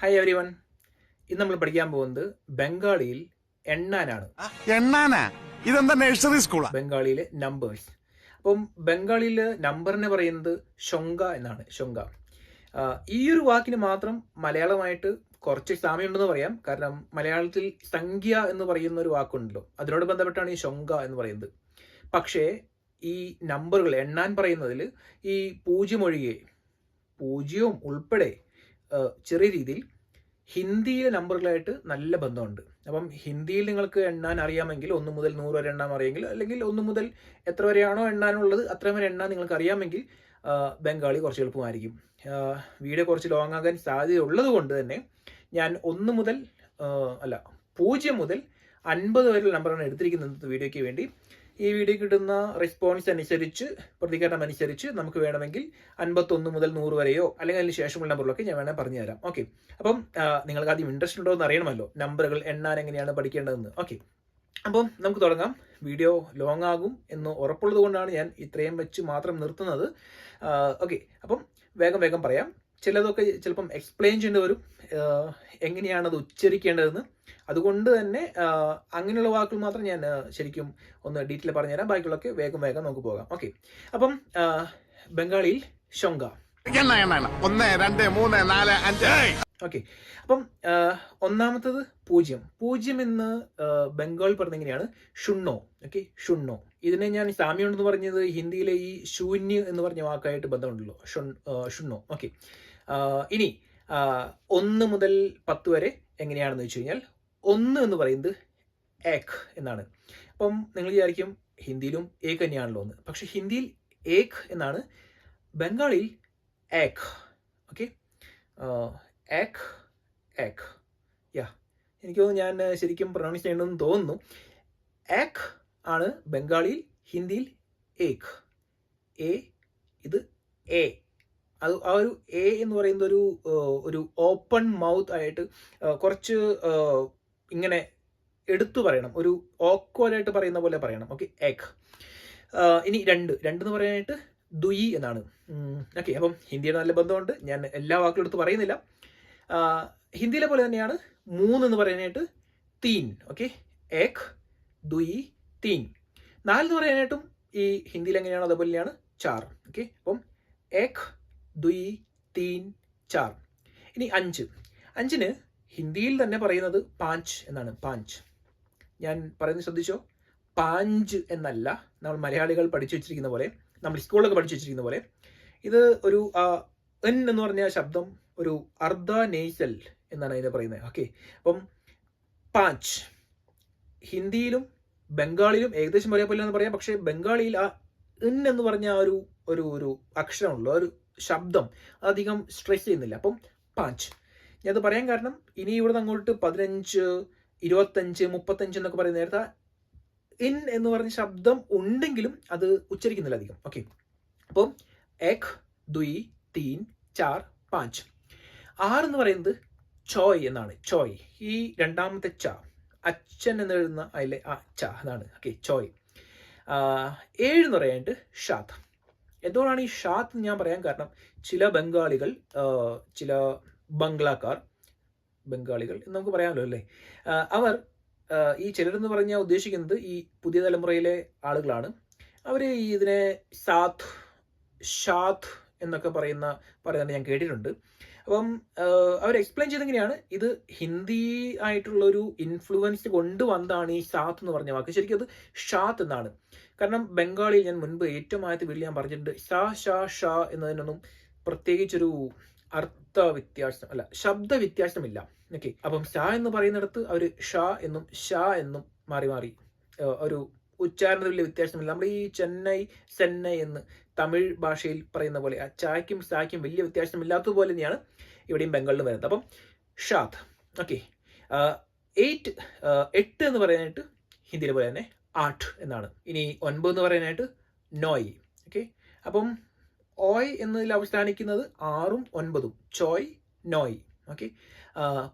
Hi every one ഇന്ന് നമ്മൾ പഠിക്കാൻ പോകുന്നത് ബംഗാളിയിൽ എണ്ണാനാണ്. എണ്ണാനാ? ഇതെന്താ നഴ്സറി സ്കൂളാ ബംഗാളിയിലെ നമ്പേഴ്സ് അപ്പം ബംഗാളിയിൽ നമ്പറിനെ പറയുന്നത് ഷൊങ്ക എന്നാണ് ഷൊങ്ക ഈ ഒരു വാക്കിന് മാത്രം മലയാളമായിട്ട് കുറച്ച് സാമ്യമുണ്ടെന്ന് പറയാം. കാരണം മലയാളത്തിൽ സംഖ്യ എന്ന് പറയുന്ന ഒരു വാക്കുണ്ടല്ലോ. അതിനോട് ബന്ധപ്പെട്ടാണ് ഈ ഷൊങ്ക എന്ന് പറയുന്നത്. പക്ഷേ ഈ നമ്പറുകൾ എണ്ണാൻ പറയുന്നതിൽ ഈ പൂജ്യം ഒഴികെ പൂജ്യവും ഉൾപ്പെടെ ചെറിയ രീതിയിൽ ഹിന്ദിയിലെ നമ്പറുകളായിട്ട് നല്ല ബന്ധമുണ്ട്. അപ്പം ഹിന്ദിയിൽ നിങ്ങൾക്ക് എണ്ണാൻ അറിയാമെങ്കിൽ ഒന്ന് മുതൽ നൂറ് വരെ എണ്ണാൻ അറിയാമെങ്കിൽ അല്ലെങ്കിൽ ഒന്ന് മുതൽ എത്ര വരെയാണോ എണ്ണാനുള്ളത് അത്രയും വരെ എണ്ണാൻ നിങ്ങൾക്ക് അറിയാമെങ്കിൽ ബംഗാളി കുറച്ച് എളുപ്പമായിരിക്കും. വീഡിയോ കുറച്ച് ലോങ് ആകാൻ സാധ്യതയുള്ളത് കൊണ്ട് തന്നെ ഞാൻ ഒന്ന് മുതൽ അല്ല പൂജ്യം മുതൽ അൻപത് വരെയുള്ള നമ്പറാണ് എടുത്തിരിക്കുന്നത് വീഡിയോയ്ക്ക് വേണ്ടി. ഈ വീഡിയോ കിട്ടുന്ന റെസ്പോൺസ് അനുസരിച്ച് പ്രതികരണം അനുസരിച്ച് നമുക്ക് വേണമെങ്കിൽ അൻപത്തൊന്ന് മുതൽ നൂറ് വരെയോ അല്ലെങ്കിൽ അതിന് ശേഷമുള്ള നമ്പറുകളൊക്കെ ഞാൻ വേണമെങ്കിൽ പറഞ്ഞു തരാം ഓക്കെ അപ്പം നിങ്ങൾക്ക് ആദ്യം ഇൻട്രസ്റ്റ് ഉണ്ടോ എന്ന് അറിയണമല്ലോ. നമ്പറുകൾ എണ്ണാൻ എങ്ങനെയാണ് പഠിക്കേണ്ടതെന്ന്. ഓക്കെ അപ്പം നമുക്ക് തുടങ്ങാം. വീഡിയോ ലോങ് ആകും എന്ന് ഉറപ്പുള്ളത് കൊണ്ടാണ് ഞാൻ ഇത്രയും വെച്ച് മാത്രം നിർത്തുന്നത്. ഓക്കെ അപ്പം വേഗം വേഗം പറയാം. ചിലതൊക്കെ ചിലപ്പം എക്സ്പ്ലെയിൻ ചെയ്യേണ്ടി വരും. എങ്ങനെയാണത് ഉച്ചരിക്കേണ്ടതെന്ന്. അതുകൊണ്ട് തന്നെ അങ്ങനെയുള്ള വാക്കുകൾ മാത്രം ഞാൻ ശരിക്കും ഒന്ന് ഡീറ്റെയിൽ പറഞ്ഞുതരാം. ബാക്കിയുള്ളൊക്കെ വേഗം വേഗം നമുക്ക് പോകാം. ഓക്കെ അപ്പം ബംഗാളിയിൽ ഷൊങ്ക ഒന്ന് രണ്ട് മൂന്ന് നാല് അഞ്ച്. ഓക്കെ അപ്പം ഒന്നാമത്തത് പൂജ്യം. പൂജ്യം എന്ന് ബംഗാളിൽ ബംഗാൾ പറഞ്ഞ എങ്ങനെയാണ്? ഷുണ്ണോ. ഓക്കെ ഷുണ്ണോ. ഇതിനെ ഞാൻ സാമ്യം എന്ന് പറഞ്ഞത് ഹിന്ദിയിലെ ഈ ശൂന്യ എന്ന് പറഞ്ഞ വാക്കായിട്ട് ബന്ധമുണ്ടല്ലോ. ഷുണ്ണോ. ഓക്കെ ഇനി ഒന്ന് മുതൽ പത്ത് വരെ എങ്ങനെയാണെന്ന് വെച്ച് കഴിഞ്ഞാൽ ഒന്ന് എന്ന് പറയുന്നത് ഏക് എന്നാണ്. അപ്പം നിങ്ങൾ വിചാരിക്കും ഹിന്ദിയിലും ഏക് തന്നെയാണല്ലോ എന്ന്. പക്ഷെ ഹിന്ദിയിൽ ഏക് എന്നാണ് ബംഗാളിൽ ഏക്. ഓക്കെ? ഏക് ഏക്. യാ എനിക്ക് ഞാൻ ശരിക്കും പ്രൊണൗൺസ് ചെയ്യണമെന്ന് തോന്നുന്നു. ഏക് ആണ് ബംഗാളിയിൽ ഹിന്ദിയിൽ ഏക്. എ ഇത് എ അത് ആ ഒരു എ എന്ന് പറയുന്ന ഒരു ഒരു ഓപ്പൺ മൗത്ത് ആയിട്ട് കുറച്ച് ഇങ്ങനെ എടുത്തു പറയണം. ഒരു ഓക്വേർഡായിട്ട് പറയുന്ന പോലെ പറയണം. ഓക്കെ എഗ് ഇനി രണ്ട്. രണ്ട് എന്ന് പറയാനായിട്ട് ദുയി എന്നാണ്. ഓക്കെ അപ്പം ഹിന്ദിയുടെ നല്ല ബന്ധമുണ്ട്. ഞാൻ എല്ലാ വാക്കും എടുത്ത് പറയുന്നില്ല. ഹിന്ദിയിലെ പോലെ തന്നെയാണ് മൂന്ന് എന്ന് പറയാനായിട്ട് തീൻ ഓക്കെ ഏക് ദുയി തീൻ നാല് എന്ന് പറയാനായിട്ടും ഈ ഹിന്ദിയിൽ എങ്ങനെയാണോ അതുപോലെയാണ് ചാർ. ഓക്കെ അപ്പം ഏക് ദുയി തീൻ ചാർ. ഇനി അഞ്ച്. അഞ്ചിന് ഹിന്ദിയിൽ തന്നെ പറയുന്നത് പാഞ്ച് എന്നാണ്. പാഞ്ച്. ഞാൻ പറയുന്നത് ശ്രദ്ധിച്ചോ? പാഞ്ച് എന്നല്ല. നമ്മൾ മലയാളികൾ പഠിച്ചു വെച്ചിരിക്കുന്ന പോലെ നമ്മൾ സ്കൂളിലൊക്കെ പഠിച്ചു വെച്ചിരിക്കുന്ന പോലെ ഇത് ഒരു എൻ എന്ന് പറഞ്ഞ ശബ്ദം ഒരു അർദ്ധ നേസൽ എന്നാണ് അതിനെ പറയുന്നത്. ഓക്കെ. അപ്പം പാഞ്ച്. ഹിന്ദിയിലും ബംഗാളിലും ഏകദേശം ഒരേപോലെ എന്ന് പറയാം. പക്ഷേ ബംഗാളിയിൽ ആ എൻ എന്ന് പറഞ്ഞ ആ ഒരു ഒരു ഒരു അക്ഷരമുള്ള ഒരു ശബ്ദം. അധികം സ്ട്രെസ് ചെയ്യുന്നില്ല. അപ്പം പാഞ്ച് ഞാനത് പറയാൻ കാരണം ഇനി ഇവിടുന്ന് അങ്ങോട്ട് പതിനഞ്ച് ഇരുപത്തഞ്ച് മുപ്പത്തഞ്ച് എന്നൊക്കെ പറയുന്ന നേരത്തെ ഇൻ എന്ന് പറഞ്ഞ ശബ്ദം ഉണ്ടെങ്കിലും അത് ഉച്ചരിക്കുന്നില്ല അധികം. ഓക്കെ അപ്പം എക് ദുയി തീൻ ചാർ പാഞ്ച് ആർ എന്ന് പറയുന്നത് ചോയ് എന്നാണ്. ചോയ് ഈ രണ്ടാമത്തെ ച. അച്ഛൻ എന്ന് എഴുതുന്ന അതിലെ ആ ച അതാണ്. ഓക്കെ ചോയ് ഏഴ് എന്ന് പറയാനായിട്ട് ഷാത്ത് എന്തുകൊണ്ടാണ് ഈ ഷാത്ത് എന്ന് ഞാൻ പറയാൻ കാരണം ചില ബംഗാളികൾ ചില ബംഗ്ലാക്കാർ ബംഗാളികൾ എന്ന് നമുക്ക് പറയാമല്ലോ അല്ലേ? അവർ ഈ ചിലരെന്ന് പറഞ്ഞാൽ ഉദ്ദേശിക്കുന്നത് ഈ പുതിയ തലമുറയിലെ ആളുകളാണ്. അവർ ഈ ഇതിനെ സാത്ത് ഷാത്ത് എന്നൊക്കെ പറയുന്ന പറയുന്നത് ഞാൻ കേട്ടിട്ടുണ്ട്. അപ്പം അവർ എക്സ്പ്ലെയിൻ ചെയ്തെങ്ങനെയാണ് ഇത് ഹിന്ദി ആയിട്ടുള്ള ഒരു ഇൻഫ്ലുവൻസ് കൊണ്ടുവന്നതാണ് ഈ ഷാത്ത് എന്ന് പറഞ്ഞ വാക്ക്. ശരിക്കും അത് ഷാത്ത് എന്നാണ്. കാരണം ബംഗാളിൽ ഞാൻ മുൻപ് ഏറ്റവും ആദ്യത്തെ വീട്ടിൽ ഞാൻ പറഞ്ഞിട്ടുണ്ട് ഷാ ഷാ ഷാ എന്നതിനൊന്നും പ്രത്യേകിച്ചൊരു അർത്ഥ വ്യത്യാസം അല്ല ശബ്ദ വ്യത്യാസമില്ല. ഓക്കെ അപ്പം ഷാ എന്ന് പറയുന്നിടത്ത് അവർ ഷാ എന്നും ഷാ എന്നും മാറി മാറി ഒരു ഉച്ചാരണത്തിൽ വലിയ വ്യത്യാസമില്ല. നമ്മൾ ഈ ചെന്നൈ ചെന്നൈ എന്ന് തമിഴ് ഭാഷയിൽ പറയുന്ന പോലെ ആ ചായ്ക്കും സായ്ക്കും വലിയ വ്യത്യാസമില്ലാത്തതുപോലെ തന്നെയാണ് ഇവിടെയും ബംഗാളിലും വരുന്നത്. അപ്പം ഷാദ് ഓക്കെ എയ്റ്റ് എട്ട് എന്ന് പറയാനായിട്ട് ഹിന്ദിയിലെ പോലെ തന്നെ ആട്ട് എന്നാണ്. ഇനി ഒൻപത് എന്ന് പറയാനായിട്ട് നോയ് ഓക്കെ അപ്പം ഓയ് എന്നതിൽ അവസാനിക്കുന്നത് ആറും ഒൻപതും ചോയ് നോയ് ഓക്കെ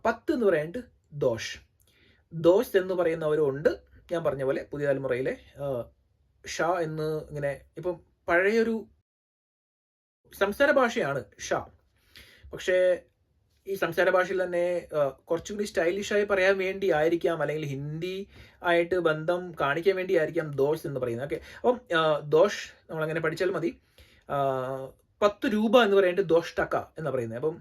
പത്ത് എന്ന് പറയാനായിട്ട് ദോഷ്. ദോഷ് എന്ന് പറയുന്നവരുണ്ട്. ഞാൻ പറഞ്ഞ പോലെ പുതിയ തലമുറയിലെ ഷാ എന്ന് ഇങ്ങനെ ഇപ്പം പഴയൊരു സംസാര ഭാഷയാണ് ഷാ. പക്ഷേ ഈ സംസാര ഭാഷയിൽ തന്നെ കുറച്ചും കുറച്ചുകൂടി സ്റ്റൈലിഷായി പറയാൻ വേണ്ടി ആയിരിക്കാം അല്ലെങ്കിൽ ഹിന്ദി ആയിട്ട് ബന്ധം കാണിക്കാൻ വേണ്ടി ആയിരിക്കാം ദോഷ് എന്ന് പറയുന്നത്. ഓക്കെ അപ്പം ദോഷ് നമ്മൾ അങ്ങനെ പഠിച്ചാൽ മതി. പത്ത് രൂപ എന്ന് പറയുന്നത് ദോഷ് ടക്ക എന്ന് പറയുന്നത്. അപ്പം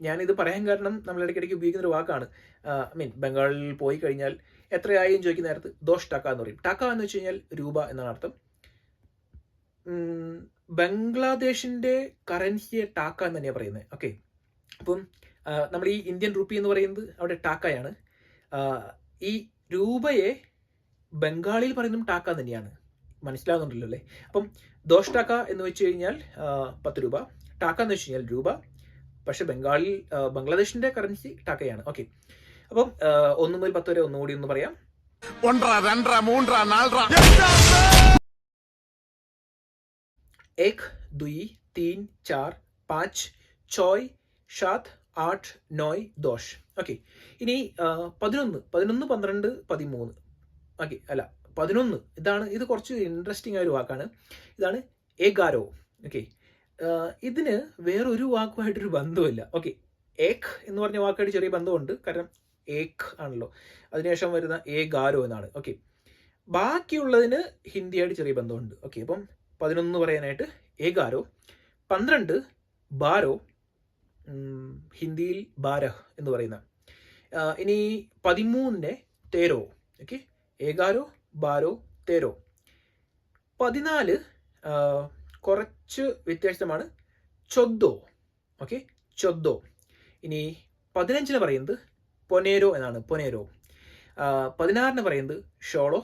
ഞാനിത് പറയാൻ കാരണം നമ്മൾ ഇടയ്ക്കിടയ്ക്ക് ഉപയോഗിക്കുന്ന ഒരു വാക്കാണ് ഐ മീൻ ബംഗാളിൽ പോയി കഴിഞ്ഞാൽ എത്രയായും ചോദിക്കുന്ന നേരത്ത് ദോഷ് ടക്ക എന്ന് പറയും. ടക്ക എന്ന് വെച്ച് കഴിഞ്ഞാൽ രൂപ എന്നാണ് അർത്ഥം. ബംഗ്ലാദേശിന്റെ കറൻസിയെ ടാക്ക എന്ന് തന്നെയാണ് പറയുന്നത് ഓക്കെ അപ്പം നമ്മൾ ഈ ഇന്ത്യൻ റുപ്പി എന്ന് പറയുന്നത് അവിടെ ടാക്കയാണ്. ഈ രൂപയെ ബംഗാളിയിൽ പറയുന്നതും ടാക്ക തന്നെയാണ്. മനസ്സിലാകുന്നുണ്ടല്ലോ അല്ലേ? അപ്പം ദോഷ് ടാക്ക എന്ന് വെച്ച് കഴിഞ്ഞാൽ പത്ത് രൂപ. ടാക്ക എന്ന് വെച്ച് കഴിഞ്ഞാൽ രൂപ. പക്ഷെ ബംഗാളിൽ ബംഗ്ലാദേശിന്റെ കറൻസി ടാക്കയാണ്. ഓക്കെ അപ്പം ഒന്ന് മുതൽ പത്ത് വരെ ഒന്നുകൂടി ഒന്ന് പറയാം. ഒന്നര രണ്ടര മൂന്നര നാലര. એક দুই তিন চার পাঁচ ছয় সাত ആട്ട് നോയ് ദോഷ് ഓക്കെ ഇനി പതിനൊന്ന്. പതിനൊന്ന് പന്ത്രണ്ട് പതിമൂന്ന്. ഓക്കെ അല്ല പതിനൊന്ന്. ഇതാണ് ഇത് കുറച്ച് ഇൻട്രസ്റ്റിംഗ് ആയ ഒരു വാക്കാണ്. ഇതാണ് ഏകാരോ ഓക്കെ ഇതിന് വേറൊരു വാക്കുമായിട്ടൊരു ബന്ധമില്ല ഓക്കെ ഏക് എന്ന് പറഞ്ഞ വാക്കായിട്ട് ചെറിയ ബന്ധമുണ്ട് കാരണം ഏക് ആണല്ലോ. അതിനുശേഷം വരുന്ന ഏകാരോ എന്നാണ്. ഓക്കെ ബാക്കിയുള്ളതിന് ഹിന്ദിയായിട്ട് ചെറിയ ബന്ധമുണ്ട് ഓക്കെ അപ്പം പതിനൊന്ന് പറയാനായിട്ട് ഏകാരോ പന്ത്രണ്ട് ബാരോ ഹിന്ദിയിൽ ബാരഹ് എന്ന് പറയുന്ന ഇനി പതിമൂന്നിന്റെ തേരോ ഓക്കെ ഏകാരോ ബാരോ തേരോ. പതിനാല് കുറച്ച് വ്യത്യാസമാണ് ചൊദ്ദോ ഓക്കെ ചൊദ്ദോ. ഇനി പതിനഞ്ചിന് പറയുന്നത് പൊനേരോ എന്നാണ് പൊനേരോ. പതിനാറിന് പറയുന്നത് ഷോളോ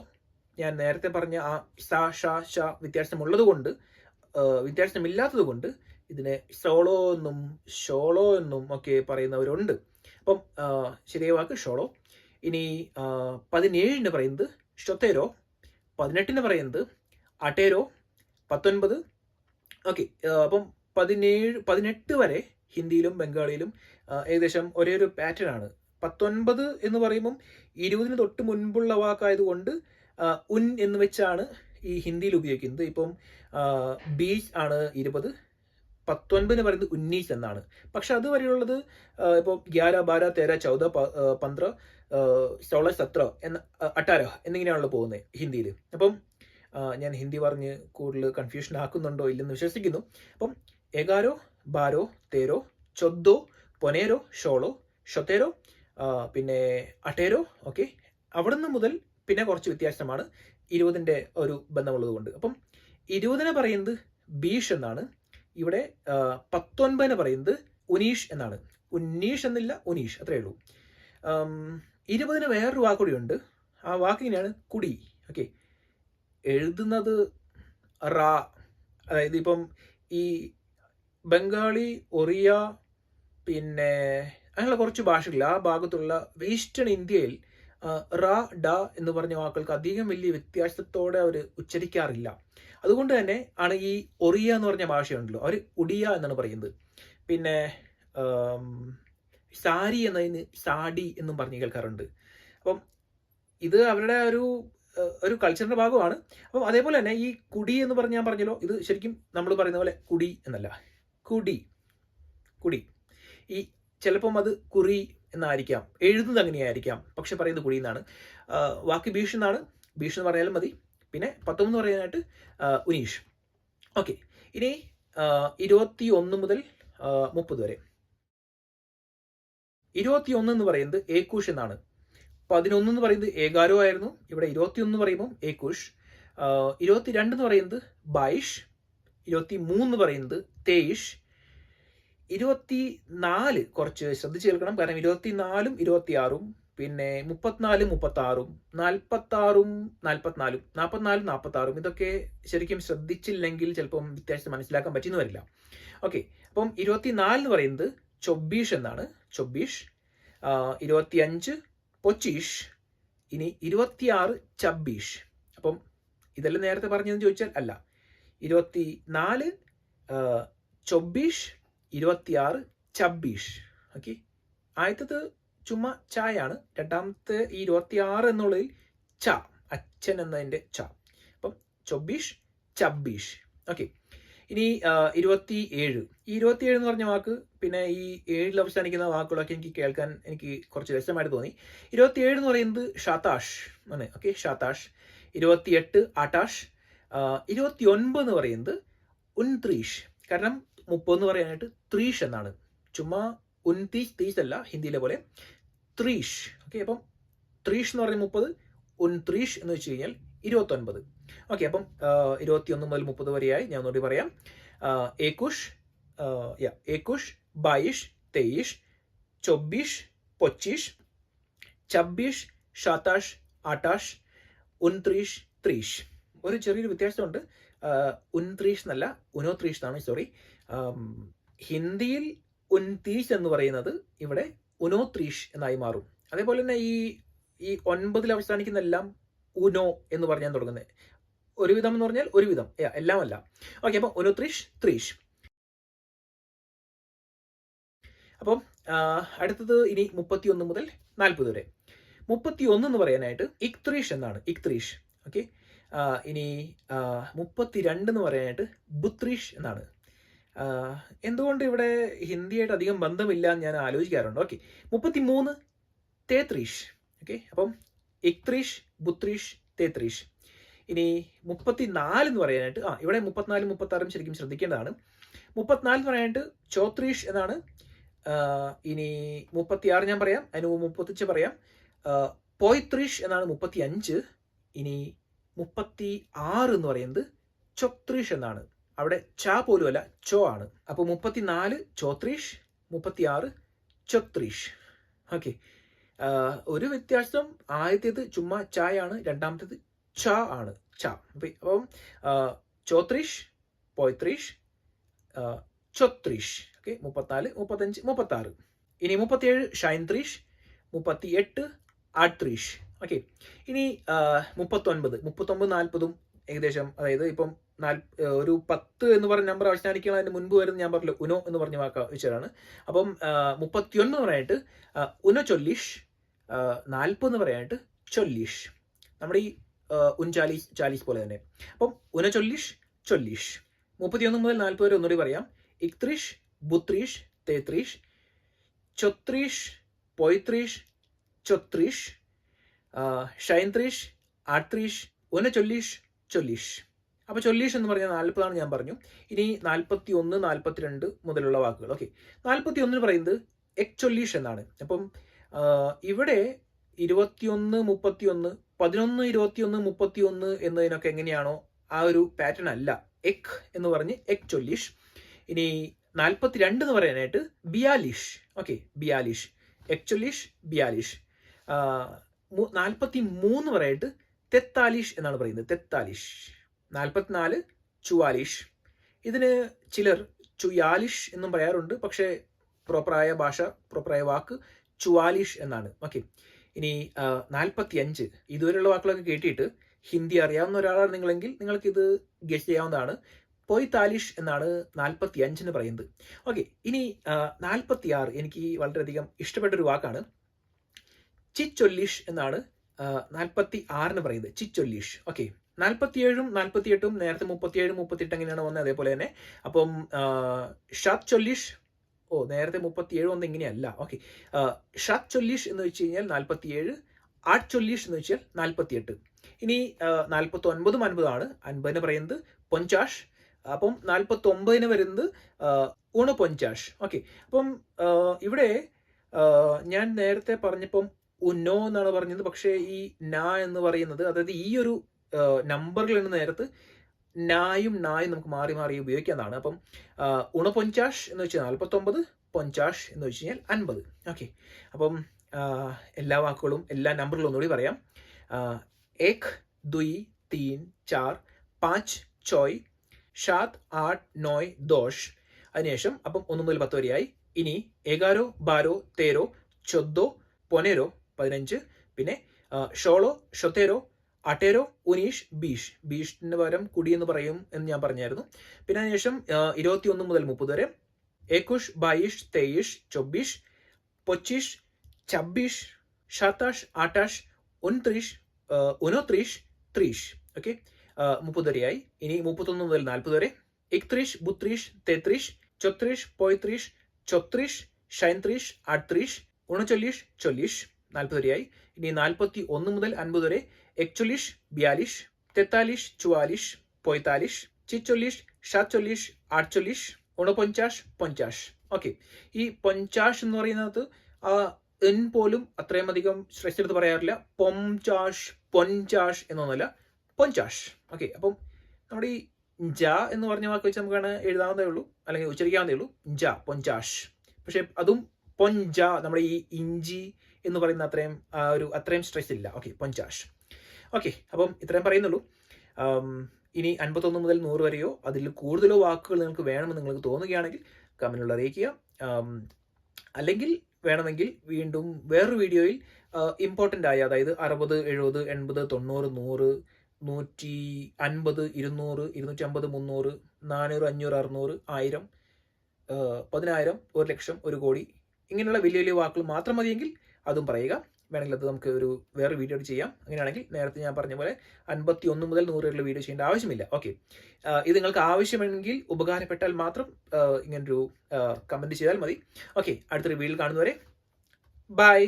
ഞാൻ നേരത്തെ പറഞ്ഞ ആ സ ഷ ഷ വ്യത്യാസമുള്ളത് കൊണ്ട് വ്യത്യാസമില്ലാത്തത് കൊണ്ട് ഇതിനെ സോളോ എന്നും ഷോളോ എന്നും ഒക്കെ പറയുന്നവരുണ്ട്. അപ്പം ശരിയ വാക്ക് ഷോളോ. ഇനി പതിനേഴിന് പറയുന്നത് ഷൊത്തേരോ പതിനെട്ടിന് പറയുന്നത് അട്ടേരോ പത്തൊൻപത്. ഓക്കെ അപ്പം പതിനേഴ് പതിനെട്ട് വരെ ഹിന്ദിയിലും ബംഗാളിയിലും ഏകദേശം ഒരേ ഒരു പാറ്റേൺ ആണ്. പത്തൊൻപത് എന്ന് പറയുമ്പം ഇരുപതിന് തൊട്ട് മുൻപുള്ള വാക്കായതുകൊണ്ട് ഉൻ എന്ന് വെച്ചാണ് ഈ ഹിന്ദിയിൽ ഉപയോഗിക്കുന്നത്. ഇപ്പം ബീച്ച് ആണ് ഇരുപത് പത്തൊൻപതിന് പറയുന്നത് ഉന്നീസ് എന്നാണ്. പക്ഷെ അതുവരെയുള്ളത് ഇപ്പോൾ ഗ്യാര ബാര തേര ചൗദ പന്ത്ര സോള സത്ര എന്ന അട്ടാര എന്നിങ്ങനെയാണല്ലോ പോകുന്നത് ഹിന്ദിയിൽ. അപ്പം ഞാൻ ഹിന്ദി പറഞ്ഞ് കൂടുതൽ കൺഫ്യൂഷൻ ആക്കുന്നുണ്ടോ ഇല്ലെന്ന് വിശ്വസിക്കുന്നു. അപ്പം എഗാരോ ബാരോ തേരോ ചൊദ്ദോ പൊനേരോ ഷോളോ ഷൊത്തേരോ പിന്നെ അട്ടേരോ ഓക്കെ. അവിടുന്ന് മുതൽ പിന്നെ കുറച്ച് വ്യത്യാസമാണ്. ഇരുപതിന്റെ ഒരു ബന്ധമുള്ളത് കൊണ്ട്. അപ്പം ഇരുപതിനെ പറയുന്നത് ബീഷ് എന്നാണ്. ഇവിടെ പത്തൊൻപതിന് പറയുന്നത് ഉനീഷ് എന്നാണ്. ഉന്നീഷ് എന്നില്ല ഉനീഷ്. അത്രയേ ഉള്ളൂ. ഇരുപതിന് വേറൊരു വാക്കുകൂടിയുണ്ട് ആ വാക്ക് ഇങ്ങനെയാണ്. കുടി. ഓക്കെ. എഴുതുന്നത് റാ. അതായത് ഇപ്പം ഈ ബംഗാളി ഒറിയ പിന്നെ അങ്ങനെയുള്ള കുറച്ച് ഭാഷകൾ ആ ഭാഗത്തുള്ള ഈസ്റ്റേൺ ഇന്ത്യയിൽ റ ഡ എന്ന് പറഞ്ഞ വാക്കുകൾക്ക് അധികം വലിയ വ്യത്യാസത്തോടെ അവർ ഉച്ചരിക്കാറില്ല. അതുകൊണ്ട് തന്നെ ആണ് ഈ ഒറിയ എന്ന് പറഞ്ഞ ഭാഷയുണ്ടല്ലോ അവർ ഒടിയ എന്നാണ് പറയുന്നത്. പിന്നെ സാരി എന്നതിന് സാഡി എന്നും പറഞ്ഞ് കേൾക്കാറുണ്ട്. അപ്പം ഇത് അവരുടെ ഒരു ഒരു കൾച്ചറിന്റെ ഭാഗമാണ്. അപ്പം അതേപോലെ തന്നെ ഈ കുടി എന്ന് പറഞ്ഞ് ഞാൻ പറഞ്ഞല്ലോ ഇത് ശരിക്കും നമ്മൾ പറയുന്ന പോലെ കുടി എന്നല്ല. കുടി. കുടി. ഈ ചിലപ്പം അത് കുറി എന്നായിരിക്കാം. എഴുതുന്നത് അങ്ങനെയായിരിക്കാം. പക്ഷെ പറയുന്നത് കുറി എന്നാണ്. വാക്ക് ഭീഷ് എന്നാണ്. ഭീഷ് എന്ന് പറഞ്ഞാലും മതി. പിന്നെ പത്തൊമ്പത് പറയാനായിട്ട് ഉനീഷ്. ഓക്കെ. ഇനി ഇരുപത്തി ഒന്ന് മുതൽ മുപ്പത് വരെ. ഇരുപത്തി ഒന്ന് എന്ന് പറയുന്നത് ഏക്കൂഷ് എന്നാണ്. പതിനൊന്ന് എന്ന് പറയുന്നത് ഏകാരോ ആയിരുന്നു. ഇവിടെ ഇരുപത്തിയൊന്ന് പറയുമ്പോൾ ഏക്കൂഷ്. ഇരുപത്തി രണ്ട് എന്ന് പറയുന്നത് ബൈഷ്. ഇരുപത്തി മൂന്ന് പറയുന്നത് തേയിഷ്. ഇരുപത്തി നാല് കുറച്ച് ശ്രദ്ധിച്ച് കേൾക്കണം. കാരണം ഇരുപത്തി നാലും ഇരുപത്തി ആറും പിന്നെ മുപ്പത്തിനാലും മുപ്പത്തി ആറും നാൽപ്പത്തി ആറും നാൽപ്പത്തിനാലും നാൽപ്പത്തിനാലും നാൽപ്പത്തി ആറും ഇതൊക്കെ ശരിക്കും ശ്രദ്ധിച്ചില്ലെങ്കിൽ ചിലപ്പം വ്യത്യാസം മനസ്സിലാക്കാൻ പറ്റിയെന്ന് വരില്ല. ഓക്കെ അപ്പം ഇരുപത്തിനാല് എന്ന് പറയുന്നത് ചൊബീഷ് എന്നാണ്. ചൊബീഷ് ഇരുപത്തിയഞ്ച് പൊച്ചീഷ് ഇനി ഇരുപത്തിയാറ് ചബ്ബീഷ്. അപ്പം ഇതെല്ലാം നേരത്തെ പറഞ്ഞതെന്ന് ചോദിച്ചാൽ അല്ല. ഇരുപത്തി നാല് ചൊബീഷ് ഇരുപത്തിയാറ് ചബ്ബീഷ്. ഓക്കെ ആദ്യത്തത് ചുമ്മാ ചായാണ്. രണ്ടാമത്തെ ഈ ഇരുപത്തിയാറ് എന്നുള്ളതിൽ ച അച്ഛൻ എന്നതിന്റെ ച. അപ്പം ചൊബീഷ് ചബ്ബീഷ്. ഓക്കെ ഇനി ഇരുപത്തി ഏഴ് ഈ ഇരുപത്തി ഏഴ് എന്ന് പറഞ്ഞ വാക്ക് പിന്നെ ഈ ഏഴിൽ അവസാനിക്കുന്ന വാക്കുകളൊക്കെ എനിക്ക് കേൾക്കാൻ എനിക്ക് കുറച്ച് രസമായിട്ട് തോന്നി. ഇരുപത്തി ഏഴ് എന്ന് പറയുന്നത് ഷതാഷ് ആണ്. ഓക്കെ ഷാത്താഷ് ഇരുപത്തിയെട്ട് ആട്ടാഷ് ഇരുപത്തി ഒൻപത് എന്ന് പറയുന്നത് ഉൻത്രീഷ്. കാരണം മുപ്പത് എന്ന് പറയാനായിട്ട് ത്രീഷ് എന്നാണ്. ചുമ്മാ ഉൻതീഷ് തീഷ് അല്ല ഹിന്ദിയിലെ പോലെ ത്രീഷ്. ഓക്കെ അപ്പം ത്രീഷ് എന്ന് പറയുന്നത് മുപ്പത് ഉൻത്രീഷ് എന്ന് വെച്ച് കഴിഞ്ഞാൽ ഇരുപത്തൊൻപത്. ഓക്കെ അപ്പം ഇരുപത്തി ഒന്ന് മുതൽ മുപ്പത് വരെയായി. ഞാൻ ഒന്നുകൂടി പറയാം. ഏക്കുഷ് യാ ഏക്കുഷ് ബായിഷ് തെയ്യിഷ് ചൊബ്ബീഷ് പൊച്ചീഷ് ഛബ്ബീഷ് ഷാത്താഷ് ആട്ടാഷ് ഉൻത്രീഷ് ത്രീഷ് ഒരു ചെറിയൊരു വ്യത്യാസമുണ്ട്. ഉൻത്രീഷ് എന്നല്ല ഉനോത്രീഷ് എന്നാണ് സോറി ഹിന്ദിയിൽ ഉൻതീഷ് എന്ന് പറയുന്നത് ഇവിടെ ഉനോത്രീഷ് എന്നായി മാറും. അതേപോലെ തന്നെ ഈ ഈ ഒൻപതിൽ അവസാനിക്കുന്ന എല്ലാം ഉനോ എന്ന് പറഞ്ഞാൽ തുടങ്ങുന്നത് ഒരുവിധം എന്ന് പറഞ്ഞാൽ ഒരുവിധം. എല്ലാം അല്ല ഓക്കെ അപ്പം ഉനോത്രീഷ് ത്രീഷ്. അപ്പം അടുത്തത് ഇനി മുപ്പത്തി ഒന്ന് മുതൽ നാൽപ്പത് വരെ. മുപ്പത്തി ഒന്ന് എന്ന് പറയാനായിട്ട് ഇക്ത്രീഷ് എന്നാണ്. ഇക്ത്രീഷ്. ഓക്കെ. ഇനി മുപ്പത്തി രണ്ട് എന്ന് പറയാനായിട്ട് ബുത്രീഷ് എന്നാണ്. എന്തുകൊണ്ട് ഇവിടെ ഹിന്ദിയായിട്ട് അധികം ബന്ധമില്ല എന്ന് ഞാൻ ആലോചിക്കാറുണ്ട്. ഓക്കെ മുപ്പത്തി മൂന്ന് തേത്രീഷ്. ഓക്കെ അപ്പം ഇക്ത്രീഷ് ബുത്രീഷ് തേത്രീഷ്. ഇനി മുപ്പത്തി നാല് എന്ന് പറയാനായിട്ട് ആ ഇവിടെ മുപ്പത്തിനാല് മുപ്പത്തി ആറും ശരിക്കും ശ്രദ്ധിക്കേണ്ടതാണ്. മുപ്പത്തിനാല് എന്ന് പറയാനായിട്ട് ചോത്രീഷ് എന്നാണ്. ഇനി മുപ്പത്തി ആറ് ഞാൻ പറയാം. അതിന് മുപ്പത്തിച്ച് പറയാം. പോയ്ത്രീഷ് എന്നാണ് മുപ്പത്തി അഞ്ച് ഇനി മുപ്പത്തി ആറ് എന്ന് പറയുന്നത് ചൊത്രീഷ് എന്നാണ്. അവിടെ ച പോലും അല്ല ചോ ആണ്. അപ്പോൾ മുപ്പത്തിനാല് ചോത്രീഷ് മുപ്പത്തി ആറ് ചൊത്രീഷ് ഓക്കെ ഒരു വ്യത്യാസം ആദ്യത്തേത് ചുമ്മാ ചായാണ് രണ്ടാമത്തേത് ച ആണ്. ച അപ്പൊ ചോത്രീഷ് പോയത്രീഷ് ചൊത്രീഷ് ഓക്കെ. മുപ്പത്തിനാല് മുപ്പത്തഞ്ച് മുപ്പത്താറ്. ഇനി മുപ്പത്തിയേഴ് ഷൈൻത്രീഷ് മുപ്പത്തി എട്ട് ആട്രീഷ്. ഓക്കെ. ഇനി മുപ്പത്തൊൻപത് മുപ്പത്തൊമ്പത് നാൽപ്പതും ഏകദേശം അതായത് ഇപ്പം ഒരു പത്ത് എന്ന് പറഞ്ഞ നമ്പർ അവസാനിക്കുന്നതിന് മുൻപ് വരുന്ന ഞാൻ പറഞ്ഞല്ലോ ഉനോ എന്ന് പറഞ്ഞ വാക്ക് വെച്ചതാണ്. അപ്പം മുപ്പത്തിയൊന്ന് പറയാനായിട്ട് ഉന ചൊല്ലീഷ് നാൽപ്പത് എന്ന് പറയാനായിട്ട് ചൊല്ലീഷ്. നമ്മുടെ ഈ ആ, ഉൻ ചാലീസ് പോലെ തന്നെ. അപ്പം ഉന ചൊല്ലീഷ് ചൊല്ലീഷ്. മുപ്പത്തിയൊന്ന് മുതൽ നാൽപ്പത് വരെ ഒന്നുകൂടി പറയാം. ഇക്ത്രീഷ് ബുത്രീഷ് തേത്രീഷ് ചൊത്രീഷ് പൊയ്ത്രീഷ് ചൊത്രീഷ് ഷൈന്ത്രീഷ് ആട്രീഷ് ഉന ചൊല്ലീഷ് ചൊല്ലീഷ്. അപ്പോൾ ചൊല്ലീഷ് എന്ന് പറഞ്ഞാൽ നാൽപ്പതാണ് ഞാൻ പറഞ്ഞു. ഇനി നാൽപ്പത്തി ഒന്ന് നാൽപ്പത്തിരണ്ട് മുതലുള്ള വാക്കുകൾ. ഓക്കെ. നാൽപ്പത്തി ഒന്നിന് പറയുന്നത് എക് ചൊല്ലീഷ് എന്നാണ്. അപ്പം ഇവിടെ ഇരുപത്തിയൊന്ന് മുപ്പത്തിയൊന്ന് പതിനൊന്ന് ഇരുപത്തിയൊന്ന് മുപ്പത്തിയൊന്ന് എന്നതിനൊക്കെ എങ്ങനെയാണോ ആ ഒരു പാറ്റേൺ അല്ല. എക് എന്ന് പറഞ്ഞ് എക് ചൊല്ലീഷ്. ഇനി നാൽപ്പത്തി രണ്ട് എന്ന് പറയാനായിട്ട് ബിയാലിഷ്. ഓക്കെ ബിയാലിഷ്. എക് ചൊല്ലീഷ് ബിയാലിഷ്. നാൽപ്പത്തി മൂന്ന് പറയായിട്ട് തെത്താലിഷ് എന്നാണ് പറയുന്നത്. തെത്താലിഷ്. നാൽപ്പത്തിനാല് ചുവാലിഷ്. ഇതിന് ചിലർ ചുയാലിഷ് എന്നും പറയാറുണ്ട്. പക്ഷേ പ്രോപ്പറായ ഭാഷ പ്രോപ്പറായ വാക്ക് ചുവാലിഷ് എന്നാണ്. ഓക്കെ. ഇനി നാൽപ്പത്തി അഞ്ച് ഇതുവരെയുള്ള വാക്കുകളൊക്കെ കേട്ടിട്ട് ഹിന്ദി അറിയാവുന്ന ഒരാളാണ് നിങ്ങളെങ്കിൽ നിങ്ങൾക്ക് ഇത് ഗസ് ചെയ്യാവുന്നതാണ്. പോയി താലിഷ് എന്നാണ് നാൽപ്പത്തി അഞ്ചിന് പറയുന്നത്. ഓക്കെ. ഇനി നാൽപ്പത്തി ആറ് എനിക്ക് വളരെയധികം ഇഷ്ടപ്പെട്ട ഒരു വാക്കാണ്. ചിച്ചൊല്ലിഷ് എന്നാണ് നാൽപ്പത്തി ആറിന് പറയുന്നത്. ചിച്ചൊല്ലിഷ്. ഓക്കെ. നാൽപ്പത്തിയേഴും നാൽപ്പത്തിയെട്ടും നേരത്തെ മുപ്പത്തിയേഴും മുപ്പത്തിയെട്ട് എങ്ങനെയാണ് വന്നത്? അതേപോലെ തന്നെ. അപ്പം ഷാത് ചൊല്ലിഷ് ഓ നേരത്തെ മുപ്പത്തിയേഴ് വന്ന ഇങ്ങനെയല്ല. ഓക്കെ. ഷാത് ചൊല്ലിഷ് എന്ന് വെച്ച് കഴിഞ്ഞാൽ നാൽപ്പത്തിയേഴ് ആട്ട് ചൊല്ലിഷ് എന്ന് വെച്ചാൽ നാൽപ്പത്തിയെട്ട് ഇനി നാൽപ്പത്തി ഒൻപതും അൻപതാണ് അൻപതിന് പറയുന്നത് പൊഞ്ചാഷ് അപ്പം നാൽപ്പത്തി ഒമ്പതിന് വരുന്നത് ഊണ് പൊഞ്ചാഷ് ഓക്കെ. അപ്പം ഇവിടെ ഞാൻ നേരത്തെ പറഞ്ഞപ്പം ഉന്നോ എന്നാണ് പറഞ്ഞത്. പക്ഷേ ഈ ന എന്ന് പറയുന്നത് അതായത് ഈ ഒരു നമ്പറിൽ നിന്ന് നേരത്ത് നായും നായും നമുക്ക് മാറി മാറി ഉപയോഗിക്കാവുന്നതാണ്. അപ്പം ഉണ പൊഞ്ചാഷ് എന്ന് വെച്ചാൽ നാൽപ്പത്തൊമ്പത് പൊഞ്ചാഷ് എന്ന് വെച്ച് കഴിഞ്ഞാൽ അൻപത്. ഓക്കെ. അപ്പം എല്ലാ വാക്കുകളും എല്ലാ നമ്പറിലും ഒന്നുകൂടി പറയാം. ഏക് ദുയ് തീൻ ചാർ പാഞ്ച് ചോയ് ഷാത്ത് ആട്ട് നോയ് ദോഷ്. അതിനുശേഷം അപ്പം ഒന്ന് മുതൽ പത്ത് വരെയായി. ഇനി ഏകാരോ ബാരോ തേരോ ചൊദ്ദോ പൊനേരോ പതിനഞ്ച്. പിന്നെ ഷോളോ ഷൊത്തേരോ അട്ടേരോ ഉനീഷ് ബീഷ് ബീഷിന് പകരം കുടി എന്ന് പറയും എന്ന് ഞാൻ പറഞ്ഞായിരുന്നു. പിന്നെ അതിനുശേഷം ഇരുപത്തി ഒന്ന് മുതൽ മുപ്പത് വരെ. ഏകുഷ് ബായിഷ് തേയിഷ് ചൊബ്ബീഷ് പൊച്ചിഷ് ചബ്ബീഷ് ഷാത്താഷ് ആട്ടാഷ് ഉൻത്രീഷ് ഉനോത്രീഷ് ത്രീഷ്. ഓക്കെ? മുപ്പത് വരെയായി. ഇനി മുപ്പത്തൊന്ന് മുതൽ നാൽപ്പത് വരെ. ഇക്ത്രീഷ് ബുത്രീഷ് തെത്രീഷ് ചൊത്രീഷ് പോയത്രീഷ് ചൊത്രീഷ് ഷൈൻത്രീഷ് അട്ത്രീഷ് ഉണച്ചൊല്ലീഷ് ചൊല്ലീഷ്. നാൽപ്പത് വരെയായി. ഇനി നാൽപ്പത്തി ഒന്ന് മുതൽ അൻപത് വരെ. എക്ചൊല്ലീഷ് বিয়াল্লিশ তেতাল্লিশ চুয়াল্লিশ পঁয়তাল্লিশ ছিচল্লিশ সাতচল্লিশ আটচল্লিশ ഉണപഞ്ചാഷ് പഞ്ചാഷ് ഓക്കെ ഈ പൊഞ്ചാഷ് എന്ന് പറയുന്നത് ആ എൻ പോലും അത്രയും അധികം എടുത്ത് പറയാറില്ല. പൊംചാഷ് പൊഞ്ചാഷ് എന്നൊന്നുമല്ല പൊഞ്ചാഷ്. ഓക്കെ അപ്പം നമ്മുടെ ഈ ജ എന്ന് പറഞ്ഞ വാക്ക് വെച്ച് നമുക്കാണ് എഴുതാവുന്നതേ ഉള്ളൂ. അല്ലെങ്കിൽ ഉച്ചരിക്കാവുന്നതേ ഉള്ളൂ. ജ പൊഞ്ചാഷ്. പക്ഷെ അതും പൊഞ്ച നമ്മുടെ ഈ ഇഞ്ചി എന്ന് പറയുന്ന അത്രയും ഒരു അത്രയും സ്ട്രെസ് ഇല്ല. ഓക്കെ പൊഞ്ചാഷ്. ഓക്കെ അപ്പം ഇത്രയും പറയുന്നുള്ളൂ. ഇനി അൻപത്തൊന്ന് മുതൽ നൂറ് വരെയോ അതിൽ കൂടുതലോ വാക്കുകൾ നിങ്ങൾക്ക് വേണമെന്ന് നിങ്ങൾക്ക് തോന്നുകയാണെങ്കിൽ കമന്റിൽ അറിയിക്കുക. അല്ലെങ്കിൽ വേണമെങ്കിൽ വീണ്ടും വേറൊരു വീഡിയോയിൽ ഇമ്പോർട്ടന്റ് ആയ അതായത് അറുപത് എഴുപത് എൺപത് തൊണ്ണൂറ് നൂറ് നൂറ്റി അൻപത് ഇരുന്നൂറ് ഇരുന്നൂറ്റി അമ്പത് മുന്നൂറ് നാനൂറ് അഞ്ഞൂറ് അറുന്നൂറ് ആയിരം പതിനായിരം ഒരു ലക്ഷം ഒരു കോടി ഇങ്ങനെയുള്ള വലിയ വലിയ വാക്കുകൾ മാത്രം മതിയെങ്കിൽ അതും പറയുക. വേണമെങ്കിൽ അത് നമുക്ക് ഒരു വേറെ വീഡിയോ ചെയ്യാം. അങ്ങനെയാണെങ്കിൽ നേരത്തെ ഞാൻ പറഞ്ഞ പോലെ അൻപത്തി ഒന്ന് മുതൽ നൂറ് വരെയുള്ള വീഡിയോ ചെയ്യേണ്ട ആവശ്യമില്ല. ഓക്കെ ഇത് നിങ്ങൾക്ക് ആവശ്യമെങ്കിൽ ഉപകാരപ്പെട്ടാൽ മാത്രം ഇങ്ങനൊരു കമന്റ് ചെയ്താൽ മതി. ഓക്കെ അടുത്തൊരു വീഡിയോ കാണുന്നവരെ ബൈ